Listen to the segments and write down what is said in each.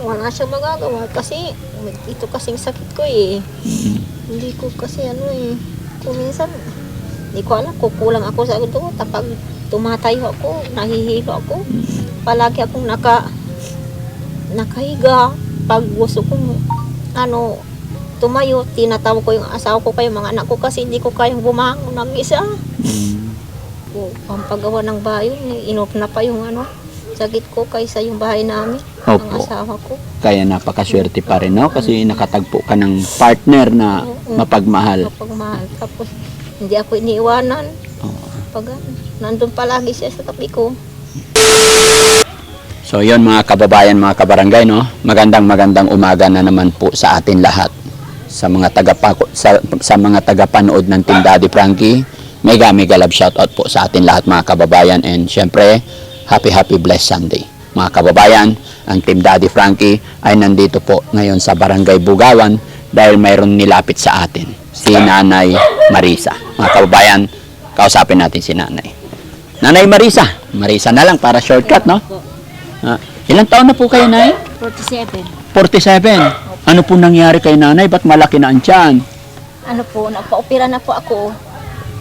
wala siyang magagawa kasi ito kasing sakit ko eh. Hindi ko kasi ano eh, kung minsan, hindi ko alam, kukulang ako sa dugo. Kapag tumatayo ako, nahihilo ako, palagi akong naka, nakahiga. Pag gusto kong, ano, tumayo, tinatawag ko yung asawa ko kayo, mga anak ko kasi hindi ko kayang bumangon ng isa. Mm. O, pampagawa ng bahay, inop na pa yung ano, sakit ko kaysa yung bahay namin, ang Opo. asawa ko. Kaya napakaswerte pa rin, no? Kasi nakatagpo ka ng partner na Oo. mapagmahal. Kapag mahal. Tapos, hindi ako iniiwanan. Oo. Pag ano, nandun palagi siya sa tabi ko. So yon mga kababayan, mga kabarangay, no? Magandang magandang umaga na naman po sa atin lahat. Sa mga taga sa, sa mga tagapanood ng Team Daddy Frankie, mega mega love shoutout po sa atin lahat mga kababayan and syempre, happy happy blessed Sunday. Mga kababayan, ang Team Daddy Frankie ay nandito po ngayon sa Barangay Bugawan dahil mayroon nilapit sa atin, si Nanay Marisa. Mga kababayan, kausapin natin si Nanay. Nanay Marisa, Marisa na lang para shortcut, no? Ah, ilang taon na po kayo, Nay? 47. 47. Ano po nangyari kay Nanay? Ba't malaki na ang tiyan? Ano po, nagpa-opera na po ako.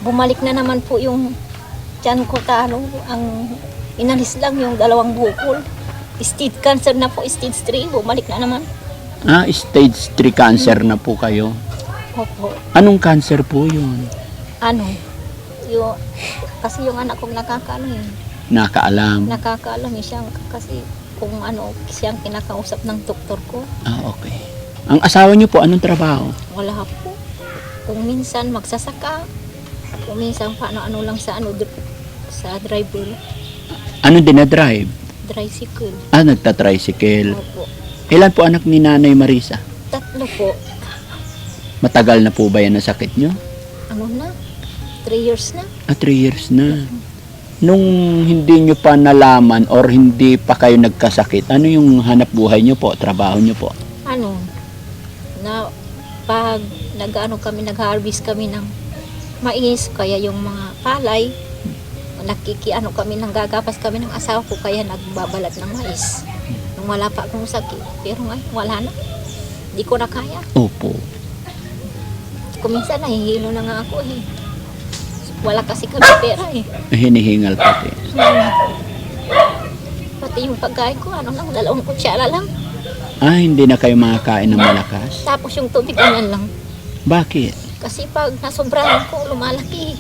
Bumalik na naman po yung tiyan ko talo. Ang inalis lang yung dalawang bukol. Stage cancer na po, stage 3. Bumalik na naman. Ah, stage 3 cancer na po kayo. Opo. Anong cancer po yun? Ano, yung, kasi yung anak kong nakakaano eh. Nakaalam. Nakakaalam eh siyang kasi kung ano siyang kinakausap ng doktor ko. Ah, okay. Ang asawa niyo po, anong trabaho? Wala po. Kung minsan magsasaka, kung minsan paano-ano lang sa ano sa driver, Anong dinadrive? tricycle. Ah, nagta-tricycle. Opo. Ilan po anak ni Nanay Marisa? Tatlo po. Matagal na po ba yan ang sakit niyo? Ano na? Three years na. Ah, 3 years na. Nung hindi nyo pa nalaman or hindi pa kayo nagkasakit, ano yung hanap buhay nyo po, trabaho nyo po? Ano? Na pag nag-ano kami, nag-harvest kami ng mais, kaya yung mga palay, nakikiano kami, nang gagapas kami ng asawa ko, kaya nagbabalat ng mais. Nung wala pa akong sakit. Pero ngayon, wala na. Hindi ko na kaya. Opo. Kung minsan, nahihilo na nga ako eh. Wala kasi kami pera eh. Hinihingal pati. Pati yung pagkain ko, ano lang, dalawang kutsara lang. Ah, hindi na kayo makakain ng malakas? Tapos yung tubig, ganyan lang. Bakit? Kasi pag nasobrahan ko, lumalaki.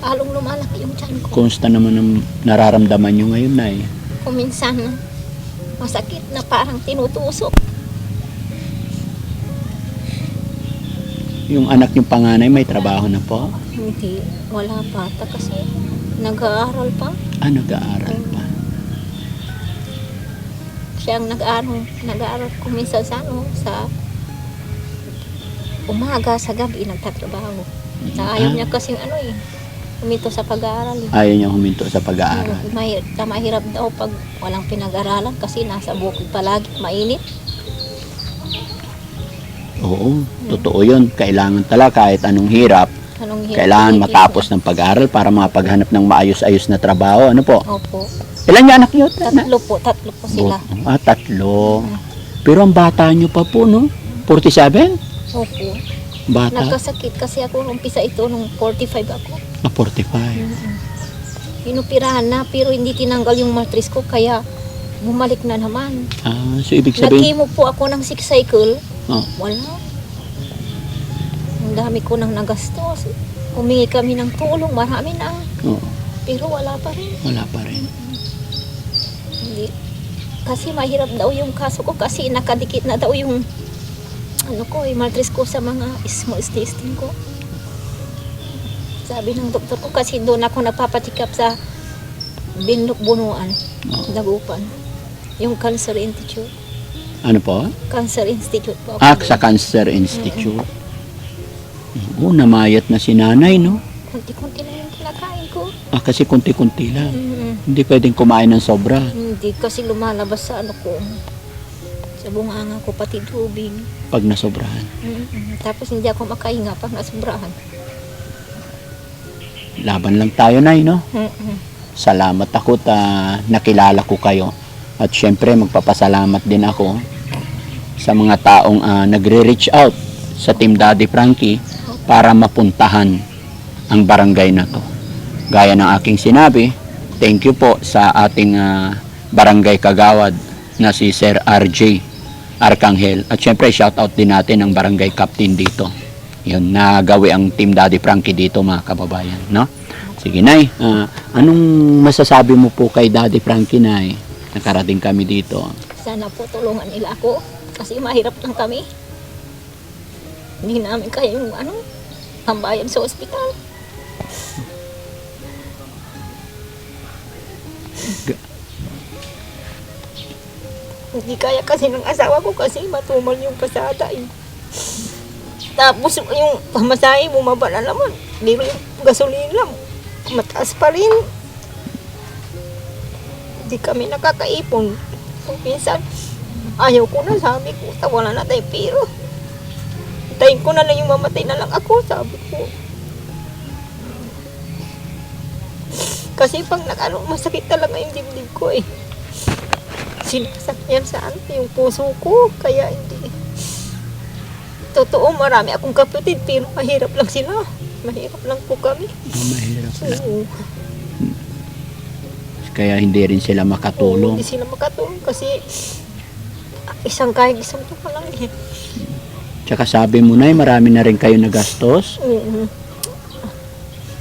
Halong lumalaki yung tiyan ko. Kumusta naman ang nararamdaman nyo ngayon, Nay? Kung minsan, masakit na parang tinutusok. Yung anak yung panganay may trabaho na po? Hindi, wala pa. Ta kasi nag-aaral pa. Ah, nag-aaral pa. Siya ang nag-aaral, nag-aaral kung minsan sa ano, sa umaga, sa gabi, nagtatrabaho. Na ayaw Ah, niya kasi ano eh, humito sa pag-aaral. Eh. Ayaw niya huminto sa pag-aaral. May, mahirap daw pag walang pinag-aralan kasi nasa bukid palagi, mainit. Oo, totoo yun. Kailangan talaga kahit anong hirap, Anong hirap kailangan pinipili matapos ng pag-aaral para makapaghanap ng maayos-ayos na trabaho. Ano po? Opo. Ilan yung anak niyo? Tatlo po, tatlo po sila. Ah, tatlo. Pero ang bata niyo pa po, no? 47? Opo. Bata? Nagkasakit kasi ako nung umpisa ito nung 45 ako. Ah, 45. Inupirahan na pero hindi tinanggal yung matris ko kaya bumalik na naman. Ah, so ibig sabihin, Nag-chemo po ako ng six cycle. oh, Wala. Ang dami ko nang nagastos. Humingi kami ng tulong, marami na. oh, Pero wala pa rin. wala pa rin. Hindi. Kasi mahirap daw yung kaso ko kasi nakadikit na daw yung ano ko, yung matris ko sa mga small intestine ko. Sabi ng doktor ko kasi doon ako nagpapatikap sa Binlok Bunuan, Oh. Dagupan. Yung Cancer Institute. Ano po? Cancer Institute po ako. Ah, sa Cancer Institute. Oo, namayat na si nanay, no? Kunti-kunti na yung kinakain ko. Ah, kasi kunti-kunti lang. Mm, Hindi pwedeng kumain ng sobra. Hindi kasi lumalabas sa ano ko. Sa bunganga ko, pati tubig. Pag nasobrahan. Mm, Tapos hindi ako makahinga pag nasubrahan. Laban lang tayo, nay, no? Mm, Salamat ako ta nakilala ko kayo. At syempre, magpapasalamat din ako sa mga taong ah, nagre-reach out sa Team Daddy Frankie para mapuntahan ang barangay na to. Gaya ng aking sinabi, thank you po sa ating ah, barangay kagawad na si Sir RJ Arcangel. At syempre, shout out din natin ang barangay captain dito. Yun, nagawi ang Team Daddy Frankie dito mga kababayan, no? Sige, Nay. ah, anong masasabi mo po kay Daddy Frankie, Nay? Nakarating kami dito. Sana po tulungan nila ako kasi mahirap lang kami. Hindi namin kaya ano, tambayan sa ospital. Hindi kaya kasi ng asawa ko kasi matumal yung pasada eh. Tapos yung pamasahe bumaba na naman. Pero yung gasolina, mataas pa rin. Hindi kami nakakaipon. Kung minsan, ayaw ko na, sabi ko, "Ta, wala na tayong piro. Tayin ko na lang yung mamatay na lang ako, sabi ko. Kasi pag nakano, masakit talaga yung dibdib ko eh. Sinasakyan sa ano, yung puso ko, kaya hindi. Totoo, marami akong kapatid, pero mahirap lang sila. Mahirap lang po kami. Oh, mahirap lang. Oo. Kaya hindi rin sila Oo, makatulong. Hindi sila makatulong kasi isang kahit isang pa lang eh. Tsaka sabi mo, Nay, marami na rin kayo nagastos. Oo.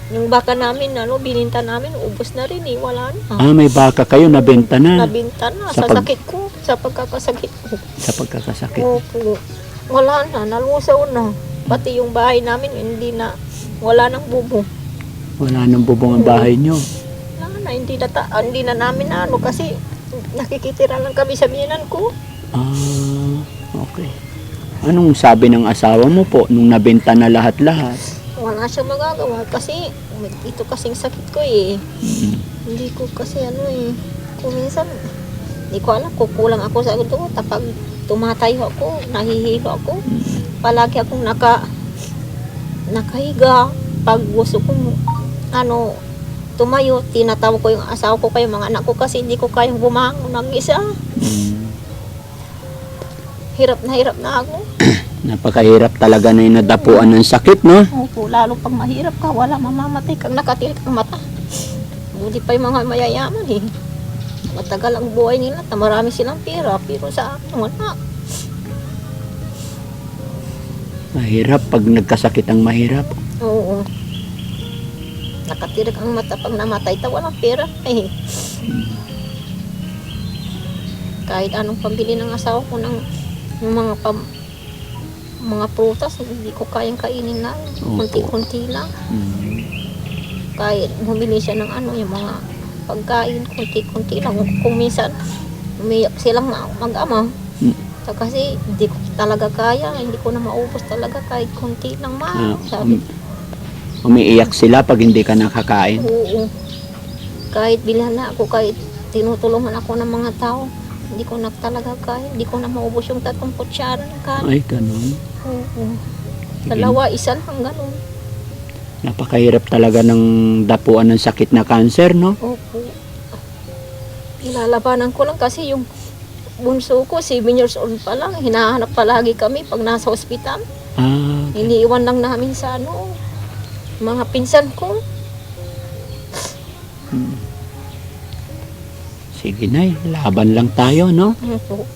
Yung baka namin, ano, bininta namin, ubos na rin eh, wala na. Ah, may baka kayo, nabenta na Nabinta na Sa sa, pag- sakit ko, sa pagkakasakit ko. sa pagkakasakit. Opo. Wala na, nalusaw na. Pati yung bahay namin, hindi na, wala nang bubong. Wala nang bubong ang bahay nyo. Wala na, hindi na, ta- ah, hindi na namin na ano, kasi nakikitira lang kami sa biyanan ko. Ah, okay. Anong sabi ng asawa mo po nung nabenta na lahat-lahat? Wala siyang magagawa kasi ito kasing sakit ko eh. Hindi ko kasi ano eh. Kung minsan, hindi ko alam, kukulang ako sa dugo. Kapag tumatayo ako, nahihilo ako. Palagi akong naka, nakahiga. Pag gusto kong, ano, tumayo, tinatawag ko yung asawa ko kayo, mga anak ko kasi hindi ko kayang bumangon ng isa. Mm. Hirap na hirap na ako. Napakahirap talaga na yung nadapuan ng sakit, no? Opo, lalo pag mahirap ka, wala mamamatay kang nakatilik ang mata. Buti pa yung mga mayayaman eh. Matagal ang buhay nila, na marami silang pera, pero sa akin, wala. Mahirap pag nagkasakit ang mahirap. Oo. Nakatirik ang mata pag namatay, ta walang pera eh. Kahit anong pambili ng asawa ko ng, ng mga pam, mga prutas, hindi ko kayang kainin na. Opo. Kunti-kunti lang. Mm. kahit bumili siya ng ano, yung mga pagkain, kunti-kunti lang. Kung minsan, umiyak silang ma- mag-ama. Mm. So, kasi hindi ko talaga kaya, hindi ko na maubos talaga kahit kunti lang ma. Ah, Sabi, um, umiiyak sila pag hindi ka nakakain. oo. Kahit bilhan na ako, kahit tinutulungan ako ng mga tao, hindi ko na talaga kaya, hindi ko na maubos yung tatlong kutsara ng kanin. Ay, ganun. Oo. Dalawa, isa lang, ganun. Napakahirap talaga ng dapuan ng sakit na cancer, no? Opo. Ilalabanan ko lang kasi yung bunso ko, 7 years old pa lang. Hinahanap palagi kami pag nasa ospital. Ah, Iniiwan lang namin sa ano, mga pinsan ko. Sige na, laban lang tayo, no? Opo.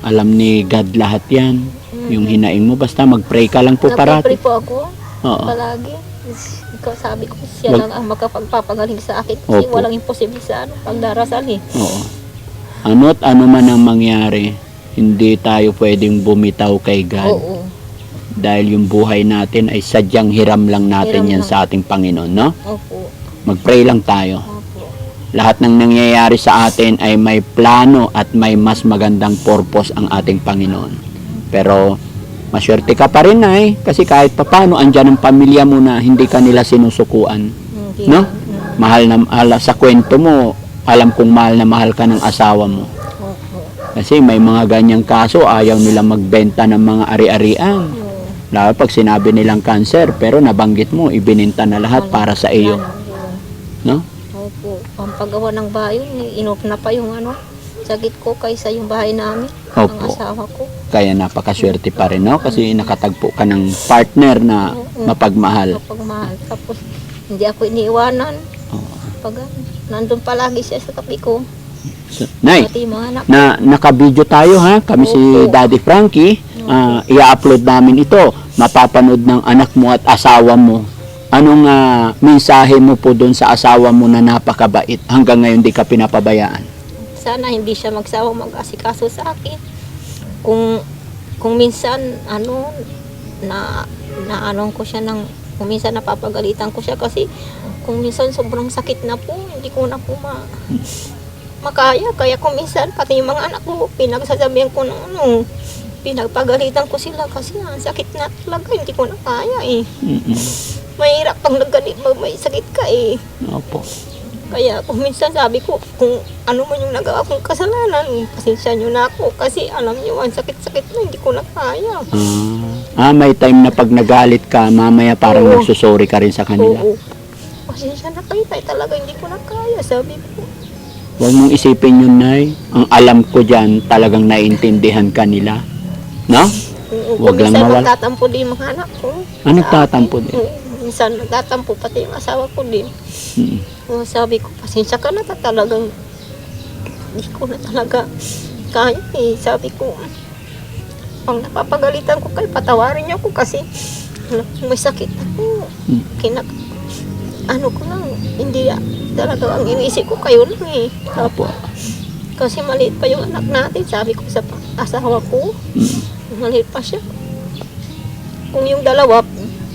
Alam ni God lahat yan. Mm. Yung hinaing mo, basta mag-pray ka lang po Nagpapray parati. po ako Oo. palagi. Ikaw sabi ko, siya Wag- lang ang makapagpapagaling sa akin kasi Opo. walang imposible sa ano, pagdarasal eh. Oo. Ano't ano man ang mangyari, hindi tayo pwedeng bumitaw kay God. Oo. Dahil yung buhay natin ay sadyang hiram lang natin Hiram yan lang. sa ating Panginoon, no? Opo. Mag-pray lang tayo. Opo. Lahat ng nangyayari sa atin ay may plano at may mas magandang purpose ang ating Panginoon. Pero maswerte ka pa rin ay kasi kahit papano andyan ang pamilya mo na hindi ka nila sinusukuan. No? Mahal na ala, sa kwento mo, alam kong mahal na mahal ka ng asawa mo. Kasi may mga ganyang kaso, ayaw nila magbenta ng mga ari-arian. Lalo pag sinabi nilang cancer, pero nabanggit mo, ibininta na lahat para sa iyo. No? Paggawa ng bahay, inop na pa yung ano, sakit ko kaysa yung bahay namin, ang Opo. asawa ko. Kaya napakaswerte pa rin, no? Kasi nakatagpo ka ng partner na mapagmahal. Kapag mahal. Tapos, hindi ako iniiwanan. Oo. Pag nandun palagi siya sa tabi ko. So, Nay, Pati mga anak. na naka-video tayo ha, kami si Opo. Daddy Frankie. Ah, i-upload namin ito. Mapapanood ng anak mo at asawa mo. Anong ah, mensahe mo po doon sa asawa mo na napakabait hanggang ngayon di ka pinapabayaan? Sana hindi siya magsawang mag-asikaso sa akin. Kung kung minsan ano na na ano ko siya ng kung minsan napapagalitan ko siya kasi kung minsan sobrang sakit na po, hindi ko na po ma makaya. Kaya kung minsan pati yung mga anak ko, pinagsasabihan ko ng ano, pinagpagalitan ko sila kasi ang sakit na talaga, hindi ko na kaya eh. Mm-mm. Mahirap pag nagganit, pag may sakit ka eh. Opo. Kaya kung minsan sabi ko, kung ano man yung nagawa kong kasalanan, pasensya nyo na ako kasi alam nyo, ang sakit-sakit na, hindi ko na kaya. Ah, ah, may time na pag nagalit ka, mamaya parang Oo. nagsusori ka rin sa kanila. Oo. Pasensya na kayo, tay, talaga hindi ko na kaya, sabi ko. Huwag mong isipin yun, Nay. Ang alam ko dyan, talagang naiintindihan ka nila. No? Oo, Huwag kung lang minsan mawala. nagtatampo din yung mga anak ko. Ah, nagtatampo din? Oo, minsan nagtatampo, pati yung asawa ko din. Mm. Sabi ko, pasensya ka na, ta, talagang hindi ko na talaga kaya eh. Sabi ko, pang napapagalitan ko kayo, patawarin niyo ako kasi may sakit ako. Mm. Kinak ano ko lang, hindi talaga ang inisip ko kayo lang eh. Opo. Kasi maliit pa yung anak natin, sabi ko sa asawa ko, Mm. maliit pa siya. Kung yung dalawa,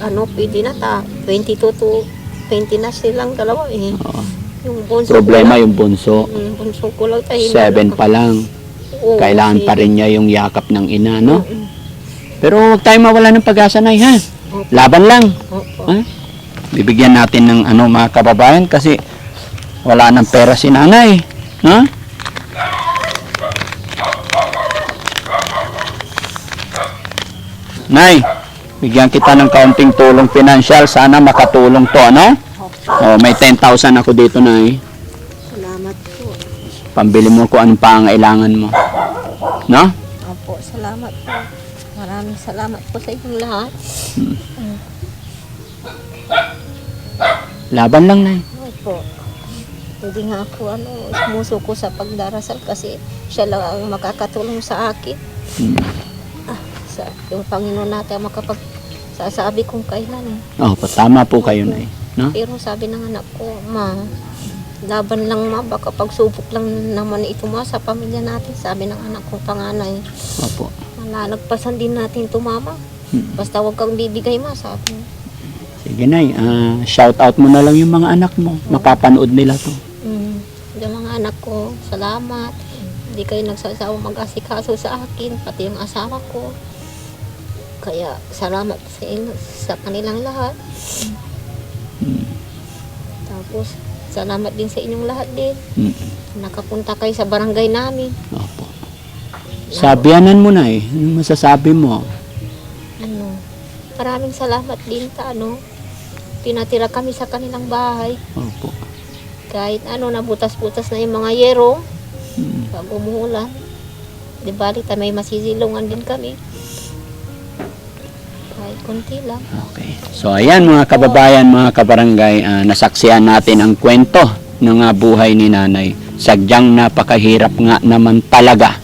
ano, pwede na ta, 22 to 20 na silang dalawa eh. Oo. Yung bunso Problema ko lang, yung bunso. yung bunso ko lang tayo. Seven pa lang. Oo, Kailangan pa seven. rin niya yung yakap ng ina, no? Mm, Pero huwag tayo mawala ng pag-asa, Nay, ha? Opo. Laban lang. Opo. Ha? Bibigyan natin ng ano mga kababayan kasi wala nang pera si nanay. Ha? Nay, bigyan kita ng kaunting tulong financial. Sana makatulong to, ano? Oh, may 10,000 ako dito, Nay. Salamat po. Pambili mo kung anong pangailangan mo. No? Opo, salamat po. Maraming salamat po sa inyong lahat. Laban lang, Nay. Opo. Hindi nga ako ano, sumusuko sa pagdarasal kasi siya lang ang makakatulong sa akin. Hmm. Ah, sa yung Panginoon natin ang makapag sasabi kung kailan. eh. Oh, tama po kayo, Nay. No? Pero sabi ng anak ko, ma, laban lang ma, baka pagsubok lang naman ito ma sa pamilya natin. Sabi ng anak ko panganay, Opo. malalagpasan din natin ito mama. Hmm. Basta huwag kang bibigay ma, sabi. Sige, Nay. ah, shout out mo na lang yung mga anak mo. Mapapanood nila to. Mm. Yung mga anak ko, salamat. Hindi kayo nagsasawa mag-asikaso sa akin, pati yung asawa ko. Kaya salamat sa, inyo, sa kanilang lahat. Tapos, salamat din sa inyong lahat din. Mm. Nakapunta kayo sa barangay namin. Opo. Sabianan mo na eh. Ano masasabi mo? Ano, maraming salamat din ta, ano. Pinatira kami sa kanilang bahay. Opo. Kahit ano, nabutas-butas na yung mga yero. Mm. pag umuulan. Di ba, ta may masisilungan din kami. Konti lang. Okay. So ayan mga kababayan, mga kabarangay, ah, nasaksihan natin ang kwento ng ah, buhay ni nanay. Sadyang napakahirap nga naman talaga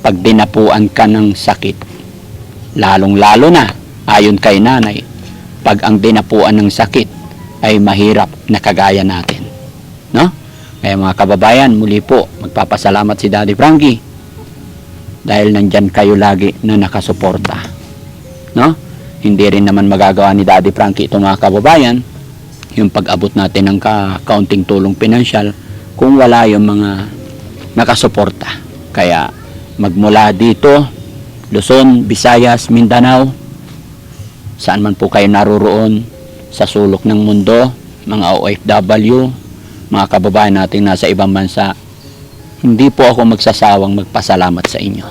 pag dinapuan ka ng sakit. Lalong-lalo na, ayon kay nanay, pag ang dinapuan ng sakit ay mahirap na kagaya natin. No? Kaya mga kababayan, muli po, magpapasalamat si Daddy Frankie dahil nandyan kayo lagi na nakasuporta. No? Hindi rin naman magagawa ni Daddy Frankie itong mga kababayan yung pag-abot natin ng ka kaunting tulong pinansyal kung wala yung mga nakasuporta. Kaya magmula dito, Luzon, Visayas, Mindanao, saan man po kayo naroroon sa sulok ng mundo, mga OFW, mga kababayan natin nasa ibang bansa, hindi po ako magsasawang magpasalamat sa inyo.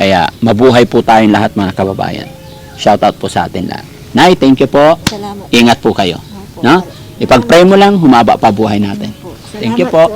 Kaya mabuhay po tayong lahat mga kababayan. Shoutout po sa atin lahat. Nay, thank you po. Salamat. Ingat po kayo. Opo. No? Ipag-pray mo lang, humaba pa buhay natin. Thank you po.